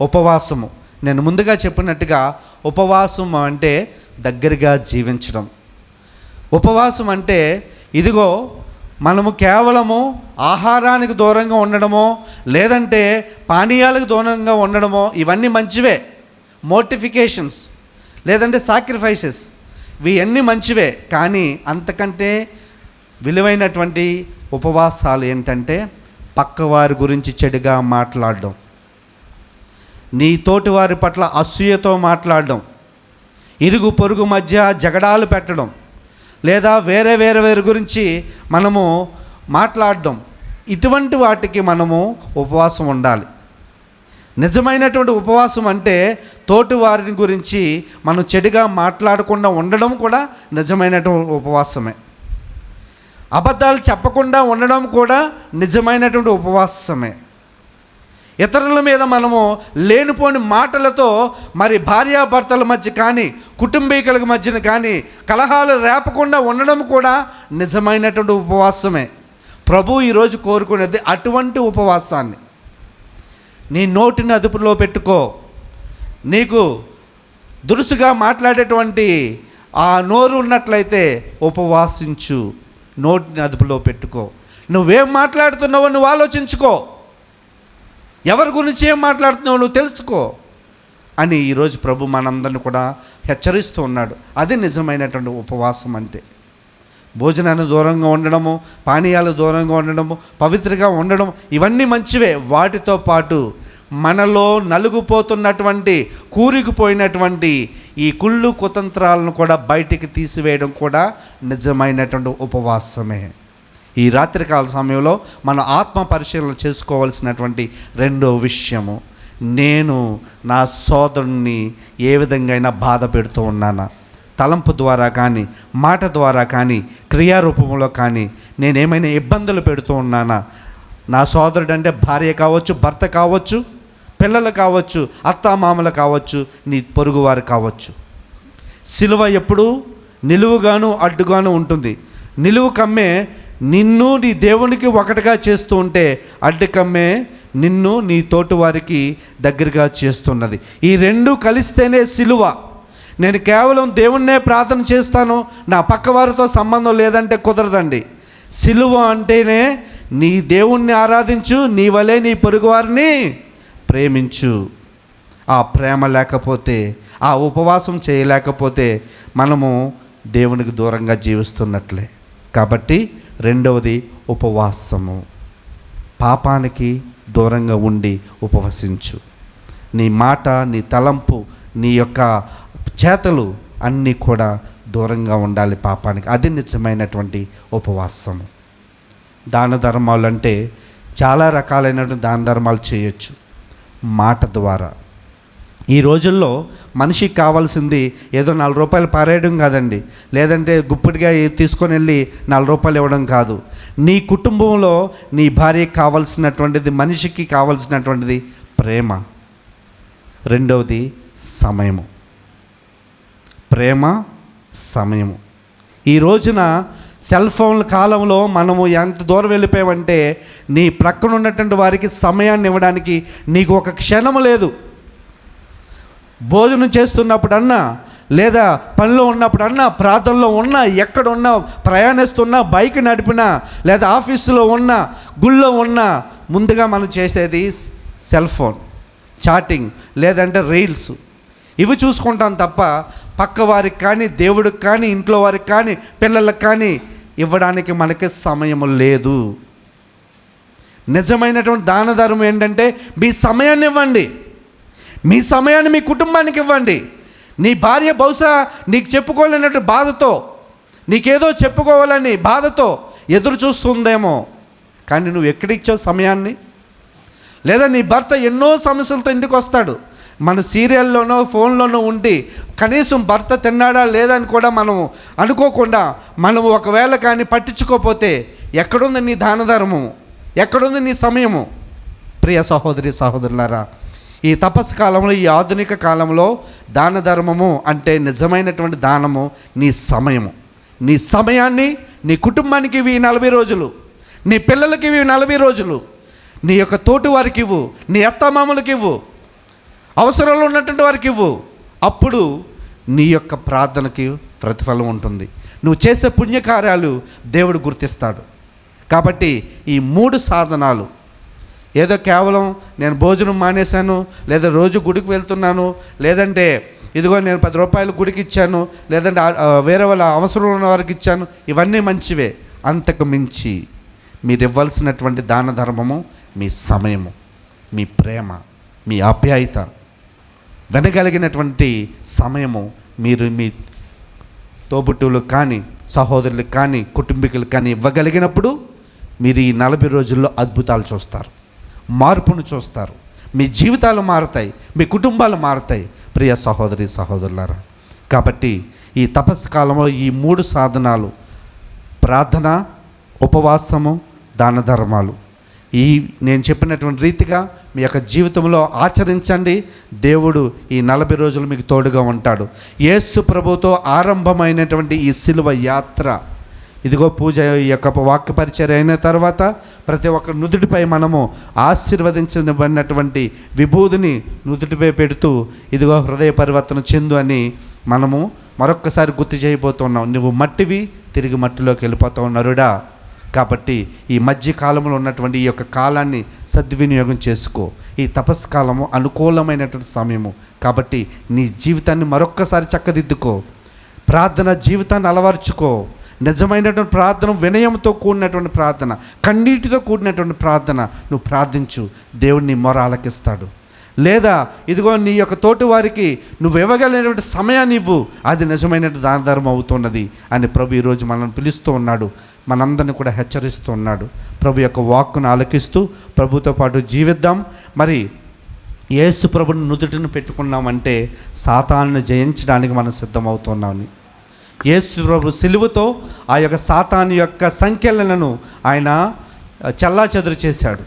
ఉపవాసము. నేను ముందుగా చెప్పినట్టుగా ఉపవాసం అంటే దగ్గరగా జీవించడం. ఉపవాసం అంటే ఇదిగో మనము కేవలము ఆహారానికి దూరంగా ఉండడమో లేదంటే పానీయాలకు దూరంగా ఉండడమో ఇవన్నీ మంచివే. మోటిఫికేషన్స్ లేదంటే సాక్రిఫైసెస్ ఇవన్నీ మంచివే. కానీ అంతకంటే విలువైనటువంటి ఉపవాసాలు ఏంటంటే పక్కవారి గురించి చెడుగా మాట్లాడడం. నీ తోటి వారి పట్ల అసూయతో మాట్లాడడం ఇరుగు పొరుగు మధ్య జగడాలు పెట్టడం లేదా వేరే వేరే వేరు గురించి మనము మాట్లాడడం ఇటువంటి వాటికి మనము ఉపవాసం ఉండాలి. నిజమైనటువంటి ఉపవాసం అంటే తోటి వారిని గురించి మనం చెడుగా మాట్లాడకుండా ఉండడం కూడా నిజమైనటువంటి ఉపవాసమే. అబద్ధాలు చెప్పకుండా ఉండడం కూడా నిజమైనటువంటి ఉపవాసమే. ఇతరుల మీద మనము లేనిపోని మాటలతో మరి భార్యాభర్తల మధ్య కానీ కుటుంబీకుల మధ్యన కానీ కలహాలు రేపకుండా ఉండడం కూడా నిజమైనటువంటి ఉపవాసమే. ప్రభు ఈరోజు కోరుకునేది అటువంటి ఉపవాసాన్ని. నీ నోటిని అదుపులో పెట్టుకో. నీకు దురుసుగా మాట్లాడేటువంటి ఆ నోరు ఉన్నట్లయితే ఉపవాసించు. నోటిని అదుపులో పెట్టుకో. నువ్వేం మాట్లాడుతున్నావో నువ్వు ఆలోచించుకో. ఎవరి గురించి ఏం మాట్లాడుతున్నావు నువ్వు తెలుసుకో అని ఈరోజు ప్రభు మనందరిని కూడా హెచ్చరిస్తూ ఉన్నాడు. అది నిజమైనటువంటి ఉపవాసం అంటే. భోజనాన్ని దూరంగా ఉండడము పానీయాలు దూరంగా ఉండడము పవిత్రగా ఉండడం ఇవన్నీ మంచివే. వాటితో పాటు మనలో నలుగుపోతున్నటువంటి కూరికిపోయినటువంటి ఈ కుళ్ళు కుతంత్రాలను కూడా బయటికి తీసివేయడం కూడా నిజమైనటువంటి ఉపవాసమే. ఈ రాత్రికాల సమయంలో మన ఆత్మ పరిశీలన చేసుకోవాల్సినటువంటి రెండో విషయము. నేను నా సోదరుణ్ణి ఏ విధంగా అయినా బాధ పెడుతూ ఉన్నానా? తలంపు ద్వారా కానీ మాట ద్వారా కానీ క్రియారూపంలో కానీ నేనేమైనా ఇబ్బందులు పెడుతూ ఉన్నానా? నా సోదరుడు అంటే భార్య కావచ్చు భర్త కావచ్చు పిల్లలు కావచ్చు అత్తామామలు కావచ్చు నీ పొరుగువారు కావచ్చు. సిలువ ఎప్పుడు నిలువుగాను అడ్డుగాను ఉంటుంది. నిలువు కమ్మే నిన్ను నీ దేవునికి ఒకటిగా చేస్తూ ఉంటే అడ్డకమ్మే నిన్ను నీ తోటి వారికి దగ్గరగా చేస్తున్నది. ఈ రెండు కలిస్తేనే సిలువ. నేను కేవలం దేవుణ్ణే ప్రార్థన చేస్తాను నా పక్కవారితో సంబంధం లేదంటే కుదరదండి. సిలువ అంటేనే నీ దేవుణ్ణి ఆరాధించు నీ వలే నీ పొరుగువారిని ప్రేమించు. ఆ ప్రేమ లేకపోతే ఆ ఉపవాసం చేయలేకపోతే మనము దేవునికి దూరంగా జీవిస్తున్నట్లే. కాబట్టి రెండవది ఉపవాసము. పాపానికి దూరంగా ఉండి ఉపవసించు. నీ మాట నీ తలంపు నీ యొక్క చేతలు అన్నీ కూడా దూరంగా ఉండాలి పాపానికి. అది నిజమైనటువంటి ఉపవాసము. దాన ధర్మాలు అంటే చాలా రకాలైనటువంటి దాన ధర్మాలు చేయొచ్చు. మాట ద్వారా. ఈ రోజుల్లో మనిషికి కావాల్సింది ఏదో నాలుగు రూపాయలు పారేయడం కాదండి. లేదంటే గుప్పిడిగా తీసుకొని వెళ్ళి నాలుగు రూపాయలు ఇవ్వడం కాదు. నీ కుటుంబంలో నీ భార్యకి కావాల్సినటువంటిది మనిషికి కావాల్సినటువంటిది ప్రేమ. రెండవది సమయము. ప్రేమ సమయము. ఈ రోజున సెల్ ఫోన్ల కాలంలో మనము ఎంత దూరం వెళ్ళిపోయామంటే నీ ప్రక్కన ఉన్నటువంటి వారికి సమయాన్ని ఇవ్వడానికి నీకు ఒక క్షణము లేదు. భోజనం చేస్తున్నప్పుడన్నా లేదా పనిలో ఉన్నప్పుడన్నా ప్రాంతంలో ఉన్నా ఎక్కడున్నా ప్రయాణిస్తున్నా బైక్ నడిపినా లేదా ఆఫీసులో ఉన్నా గుళ్ళో ఉన్నా ముందుగా మనం చేసేది సెల్ ఫోన్ చాటింగ్ లేదంటే రీల్స్. ఇవి చూసుకుంటాం తప్ప పక్క వారికి కానీ దేవుడికి కానీ ఇంట్లో వారికి కానీ పిల్లలకు కానీ ఇవ్వడానికి మనకి సమయం లేదు. నిజమైనటువంటి దాన ధర్మం ఏంటంటే మీ సమయాన్ని ఇవ్వండి మీ సమయాన్ని మీ కుటుంబానికి ఇవ్వండి. నీ భార్య బహుశా నీకు చెప్పుకోలేనట్టు బాధతో నీకేదో చెప్పుకోవాలని బాధతో ఎదురు చూస్తుందేమో. కానీ నువ్వు ఎక్కడిచ్చావు సమయాన్ని? లేదా నీ భర్త ఎన్నో సమస్యలతో ఇంటికి వస్తాడు. మన సీరియల్లోనో ఫోన్లోనో ఉండి కనీసం భర్త తిన్నాడా లేదని కూడా మనము అనుకోకుండా మనం ఒకవేళ కానీ పట్టించుకోపోతే ఎక్కడుంది నీ దానధర్మము? ఎక్కడుంది నీ సమయము? ప్రియ సహోదరి సహోదరులారా ఈ తపస్సు కాలంలో ఈ ఆధునిక కాలంలో దాన ధర్మము అంటే నిజమైనటువంటి దానము నీ సమయము. నీ సమయాన్ని నీ కుటుంబానికి ఇవి నలభై రోజులు. నీ పిల్లలకి ఇవి నలభై రోజులు. నీ యొక్క తోటి వారికి ఇవ్వు. నీ అత్తమామలకి ఇవ్వు. అవసరంలో ఉన్నటువంటి వారికి ఇవ్వు. అప్పుడు నీ యొక్క ప్రార్థనకి ప్రతిఫలం ఉంటుంది. నువ్వు చేసే పుణ్యకార్యాలు దేవుడు గుర్తిస్తాడు. కాబట్టి ఈ మూడు సాధనాలు ఏదో కేవలం నేను భోజనం మానేశాను లేదా రోజు గుడికి వెళ్తున్నాను లేదంటే ఇదిగో నేను పది రూపాయలు గుడికి ఇచ్చాను లేదంటే వేరే వాళ్ళ అవసరం ఉన్న వారికి ఇచ్చాను ఇవన్నీ మంచివే. అంతకు మించి మీరు ఇవ్వాల్సినటువంటి దాన ధర్మము మీ సమయము మీ ప్రేమ మీ ఆప్యాయత వినగలిగినటువంటి సమయము మీరు మీ తోబుట్టువులకు కానీ సహోదరులకు కానీ కుటుంబీకులకు కానీ ఇవ్వగలిగినప్పుడు మీరు ఈ నలభై రోజుల్లో అద్భుతాలు చూస్తారు. మార్పును చూస్తారు. మీ జీవితాలు మారుతాయి మీ కుటుంబాలు మారుతాయి. ప్రియ సహోదరి సహోదరులారా కాబట్టి ఈ తపస్సు కాలంలో ఈ మూడు సాధనాలు ప్రార్థన ఉపవాసము దాన ధర్మాలు. ఈ నేను చెప్పినటువంటి రీతిగా మీ యొక్క జీవితంలో ఆచరించండి. దేవుడు ఈ నలభై రోజులు మీకు తోడుగా ఉంటాడు. యేసు ప్రభుతో ఆరంభమైనటువంటి ఈ సిలువ యాత్ర ఇదిగో పూజ ఈ యొక్క వాక్య పరిచయం అయిన తర్వాత ప్రతి ఒక్క నుదుటిపై మనము ఆశీర్వదించబడినటువంటి విభూదిని నుదుటిపై పెడుతూ ఇదిగో హృదయ పరివర్తన చెందు అని మనము మరొక్కసారి గుర్తు చేయబోతున్నాం నువ్వు మట్టివి తిరిగి మట్టిలోకి వెళ్ళిపోతూ ఉన్నారుడా? కాబట్టి ఈ మధ్య కాలంలో ఉన్నటువంటి ఈ యొక్క కాలాన్ని సద్వినియోగం చేసుకో. ఈ తపస్కాలము అనుకూలమైనటువంటి సమయము. కాబట్టి నీ జీవితాన్ని మరొక్కసారి చక్కదిద్దుకో. ప్రార్థన జీవితాన్ని అలవర్చుకో. నిజమైనటువంటి ప్రార్థన వినయంతో కూడినటువంటి ప్రార్థన కన్నీటితో కూడినటువంటి ప్రార్థన నువ్వు ప్రార్థించు. దేవుణ్ణి మొర ఆలకిస్తాడు లేదా ఇదిగో నీ యొక్క తోటి వారికి నువ్వు ఇవ్వగలిగినటువంటి సమయాన్ని ఇవ్వు. అది నిజమైనటువంటి దాన ధర్మం అవుతున్నది అని ప్రభు ఈరోజు మనల్ని పిలుస్తూ ఉన్నాడు. మనందరిని కూడా హెచ్చరిస్తూ ఉన్నాడు. ప్రభు యొక్క వాక్కును ఆలకిస్తూ ప్రభుతో పాటు జీవిద్దాం. మరి యేసు ప్రభుని నుదుటిని పెట్టుకున్నామంటే సాతాన్ని జయించడానికి మనం సిద్ధమవుతున్నామని యేసు ప్రభు సిలువతో ఆ యొక్క సాతాను యొక్క సంఖ్యలను ఆయన చల్లా చేశాడు.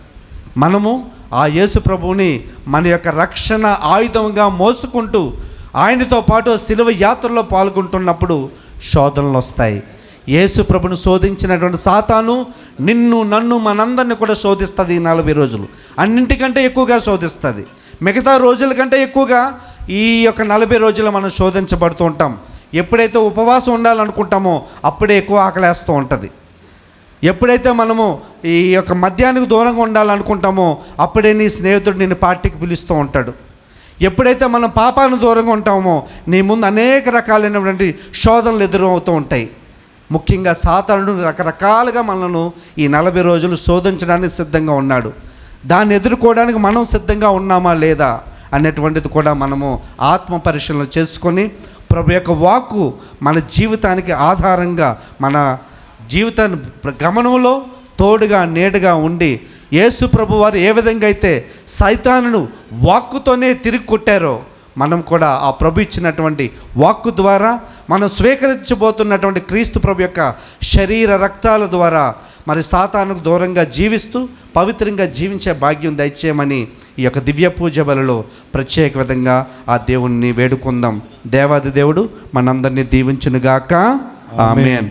మనము ఆ యేసు ప్రభువుని మన యొక్క రక్షణ ఆయుధంగా మోసుకుంటూ ఆయనతో పాటు సిలువ యాత్రలో పాల్గొంటున్నప్పుడు శోధనలు వస్తాయి. యేసు ప్రభును శోధించినటువంటి సాతాను నిన్ను నన్ను మనందరిని కూడా శోధిస్తుంది ఈ నలభై రోజులు. అన్నింటికంటే ఎక్కువగా శోధిస్తుంది. మిగతా రోజుల కంటే ఎక్కువగా ఈ యొక్క నలభై రోజులు మనం శోధించబడుతూ ఉంటాం. ఎప్పుడైతే ఉపవాసం ఉండాలనుకుంటామో అప్పుడే ఎక్కువ ఆకలేస్తూ ఉంటుంది. ఎప్పుడైతే మనము ఈ యొక్క మద్యానికి దూరంగా ఉండాలనుకుంటామో అప్పుడే నీ స్నేహితుడు నిన్ను పార్టీకి పిలుస్తూ ఉంటాడు. ఎప్పుడైతే మనం పాపాలను దూరంగా ఉంటామో నీ ముందు అనేక రకాలైనటువంటి శోధనలు ఎదురవుతూ ఉంటాయి. ముఖ్యంగా సాతానుడు రకరకాలుగా మనను ఈ నలభై రోజులు శోధించడానికి సిద్ధంగా ఉన్నాడు. దాన్ని ఎదుర్కోవడానికి మనం సిద్ధంగా ఉన్నామా లేదా అనేటువంటిది కూడా మనము ఆత్మ పరిశీలన చేసుకొని ప్రభు యొక్క వాక్కు మన జీవితానికి ఆధారంగా మన జీవిత గమనంలో తోడుగా నేడుగా ఉండి యేసు ప్రభు వారు ఏ విధంగా అయితే సైతానును వాక్కుతోనే తిరిగి కొట్టారో మనం కూడా ఆ ప్రభు ఇచ్చినటువంటి వాక్కు ద్వారా మనం స్వీకరించబోతున్నటువంటి క్రీస్తు ప్రభు యొక్క శరీర రక్తాల ద్వారా మరి సాతానుకు దూరంగా జీవిస్తూ పవిత్రంగా జీవించే భాగ్యం దయచేయమని ఈ యొక్క దివ్య పూజ బలలో ప్రత్యేక విధంగా ఆ దేవుణ్ణి వేడుకుందాం. దేవాది దేవుడు మనందరినీ దీవించునుగాక. ఆమెన్.